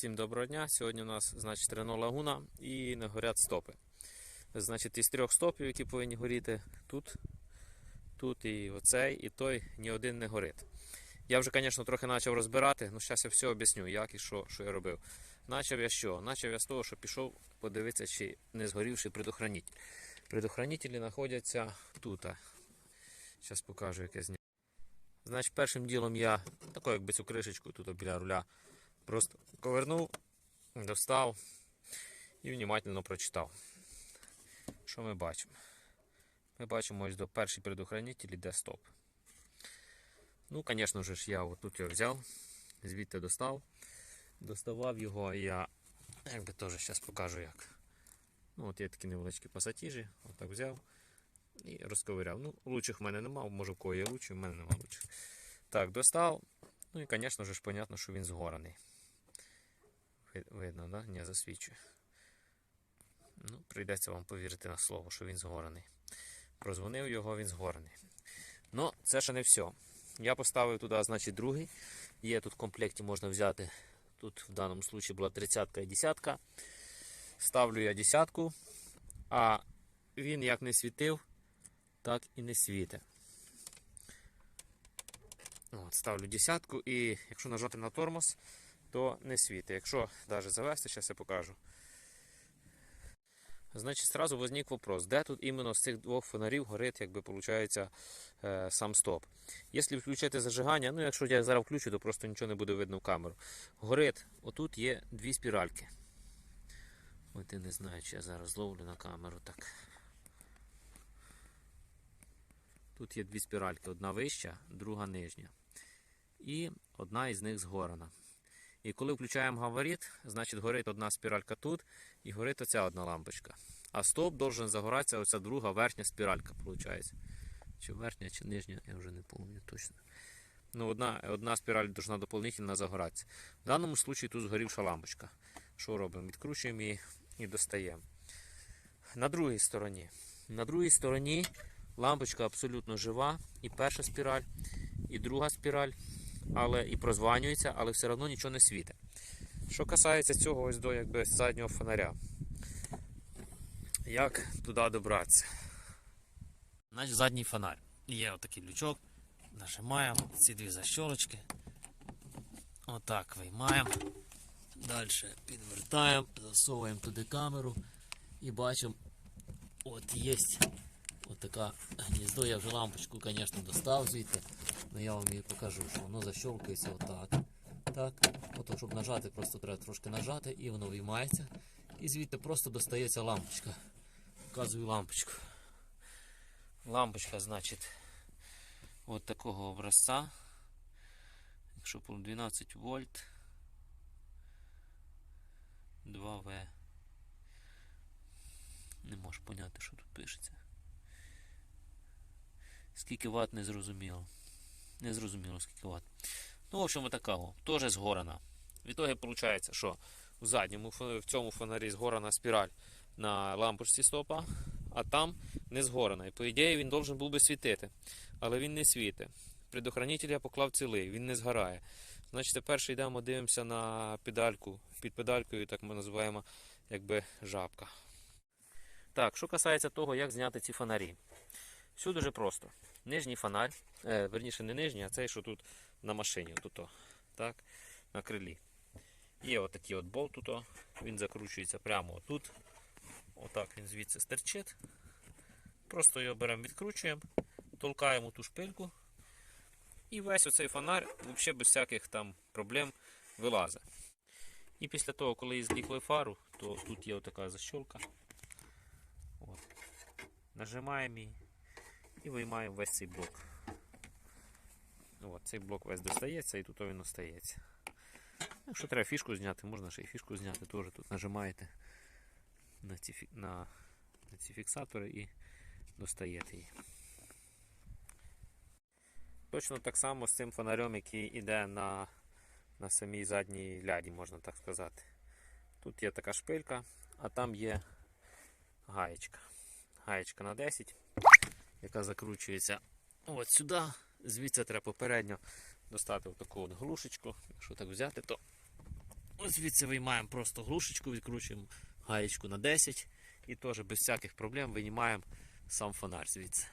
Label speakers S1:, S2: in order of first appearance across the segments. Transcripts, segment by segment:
S1: Всім доброго дня. Сьогодні у нас значить Рено Лагуна і не горять стопи. Значить, із трьох стопів, які повинні горіти, тут, тут і оцей, і той ні один не горить. Я вже, звісно, трохи почав розбирати, але зараз я все об'ясню, як і що, що я робив. Начав я що? Начав я з того, що пішов подивитися, чи не згорівший предохранитель. Предохранителі знаходяться тут. Зараз покажу, яке зняв. Значить, першим ділом я таку, якби цю кришечку тут біля руля Просто ковернув, достав і внимательно прочитав. Що ми бачимо? Ми бачимо ось до перший предохранитель іде стоп. Ну, звісно ж, я от тут його взяв, звідти достав. Доставав його я, якби теж зараз покажу як. Ну, от є такі невеличкі пасатіжі, отак взяв і розковиряв. Ну, лучих в мене немає, може в кого є лучі, в мене немає лучих. Так, достав. Ну і, звісно ж, понятно, що він згораний. Ви- Видно, да? Не засвічує. Ну, прийдеться вам повірити на слово, що він згораний. Прозвонив його, він згораний. Ну, це ще не все. Я поставив туди, значить, другий. Є тут в комплекті можна взяти. Тут в даному случаї була 30 і 10. Ставлю я десятку, а він як не світив, так і не. От, ставлю десятку і якщо нажати на тормоз, то не світить. Якщо навіть завести, зараз я покажу. Значить, сразу возник вопрос, де тут іменно з цих двох фонарів горить, якби виходить, е, сам стоп. Якщо включити зажигання, ну якщо я зараз включу, то просто нічого не буде видно в камеру. Горить, отут є дві спіральки. От я не знаю, чи я зараз зловлю на камеру так. Тут є дві спіральки, одна вища, друга нижня. І одна із них згорана. І коли включаємо габарит, значить горить одна спіралька тут і горить оця одна лампочка. А стоп должен загоратися оця друга верхня спіралька, виходить. Чи верхня, чи нижня, я вже не пам'ятаю точно. Ну, одна, одна спіраль должна доповнительно загоратися. В даному випадку тут згорівша лампочка. Що робимо? Відкручуємо її і достаємо. На другій стороні. На другій стороні лампочка абсолютно жива. І перша спіраль, і друга спіраль, але і прозванюється, але все одно нічого не світить. Що касається цього ось до якби, заднього фонаря. Як туди добратися? Значить, задній фонарь. Є отакий лючок. Нажимаємо ці дві защолочки. Отак виймаємо. Далі підвертаємо, засовуємо туди камеру і бачимо, от є от гніздо. Я вже лампочку, звісно, достав звідти, але я вам її покажу, що воно защолкується отак. Так. Ото, щоб нажати, просто треба трошки нажати і воно виймається. І звідти просто достається лампочка. Показую лампочку. Лампочка, значить, от такого образця. Якщо по 12 вольт. 2В. Не можу поняти, що тут пишеться. Скільки ватт не зрозуміло. Не зрозуміло, скільки ватт. Ну, в общем, такого. Теж згорана. В ітогі виходить, що в задньому в цьому фонарі згорана спіраль на лампочці стопа, а там не згорана. І по ідеї він должен був би світити. Але він не світить. Предохранитель я поклав цілий, він не згорає. Значить, тепер йдемо, дивимося на педальку. Під педалькою, так ми називаємо, якби жабка. Так, що касається того, як зняти ці фонарі. Все дуже просто. Нижній фонарь, е, верніше не нижній, а цей, що тут на машині, тут, о, так, на крилі. Є отакий от болт тут, він закручується прямо отут. Отак він звідси стерчить. Просто його беремо, відкручуємо, толкаємо ту шпильку. І весь оцей фонарь взагалі без всяких там проблем вилазить. І після того, коли її злікли фару, то тут є отака защолка. От. Нажимаємо її і виймаємо весь цей блок. От, цей блок весь достається і тут він остається. Якщо треба фішку зняти, можна ще й фішку зняти, теж тут нажимаєте на ці, на, на ці фіксатори і достаєте її. Точно так само з цим фонарем, який йде на, на самій задній ляді, можна так сказати. Тут є така шпилька, а там є гаєчка. Гаєчка на 10, яка закручується от сюди. Звідси треба попередньо достати таку от глушечку. Якщо так взяти, то Ось звідси виймаємо просто глушечку, відкручуємо гаєчку на 10 і теж без всяких проблем винімаємо сам фонарь звідси.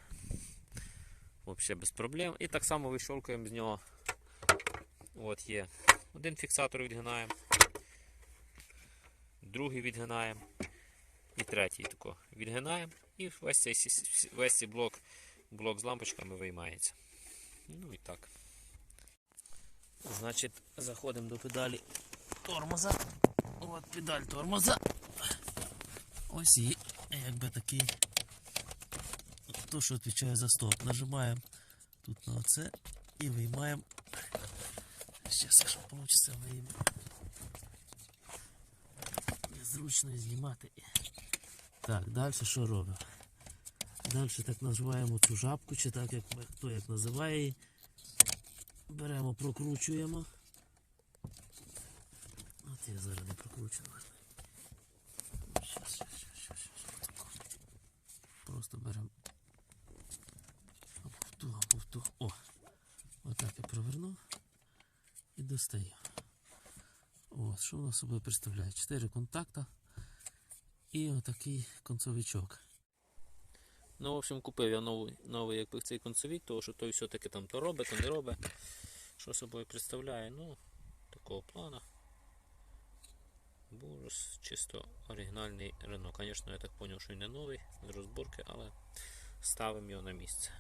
S1: Взагалі без проблем. І так само вищолкуємо з нього. От є. Один фіксатор відгинаємо, другий відгинаємо і третій тако відгинаємо. І весь цей, весь цей блок, блок з лампочками виймається. Ну і так. Значить, заходимо до педалі тормоза. От педаль тормоза. Ось і якби такий. То, що відповідає за стоп. Нажимаємо тут на оце і виймаємо. Зараз, якщо вийде, виймемо. Незручно знімати. Так, далі що робимо? Далі так називаємо цю жабку, чи так як ми- хто як називає її. Беремо, прокручуємо. От я зараз не прокручу. Щас, щас, щас, щас, щас. Отако. Просто беремо. Повтух, повтух. О! Отак я провернув і достаю. Ось, що воно собою представляє? Чотири контакта і отакий концовичок. Ну, в общем, купив я новий, новий якби, цей концовік, тому що той все-таки там то робить, то не робить. Що собою представляє? Ну, такого плана. Бурус, чисто оригінальний Рено. Звісно, я так зрозумів, що він не новий з розборки, але ставимо його на місце.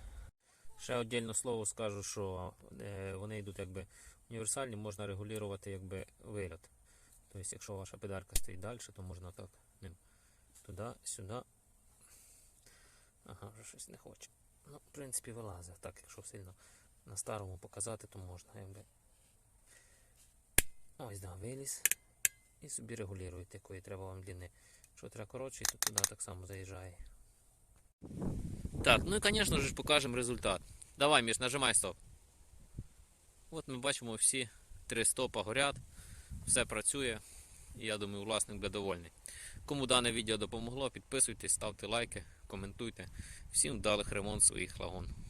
S1: Ще отдільне слово скажу, що е, вони йдуть якби універсальні, можна регулювати якби виліт. Тобто, якщо ваша педалька стоїть далі, то можна так туди, сюди. Ага, вже щось не хоче. Ну, в принципі, вилазить. Так, якщо сильно на старому показати, то можна якби. Ось да, виліз. І собі регулюєте, якої треба вам длини. Що треба коротше, то туди так само заїжджає. Так, ну і звісно ж покажемо результат. Давай, Міш, нажимай стоп. От ми бачимо всі три стопа горять, все працює. І я думаю, власник буде довольний. Кому дане відео допомогло, підписуйтесь, ставте лайки, коментуйте. Всім вдалих ремонт своїх лагун.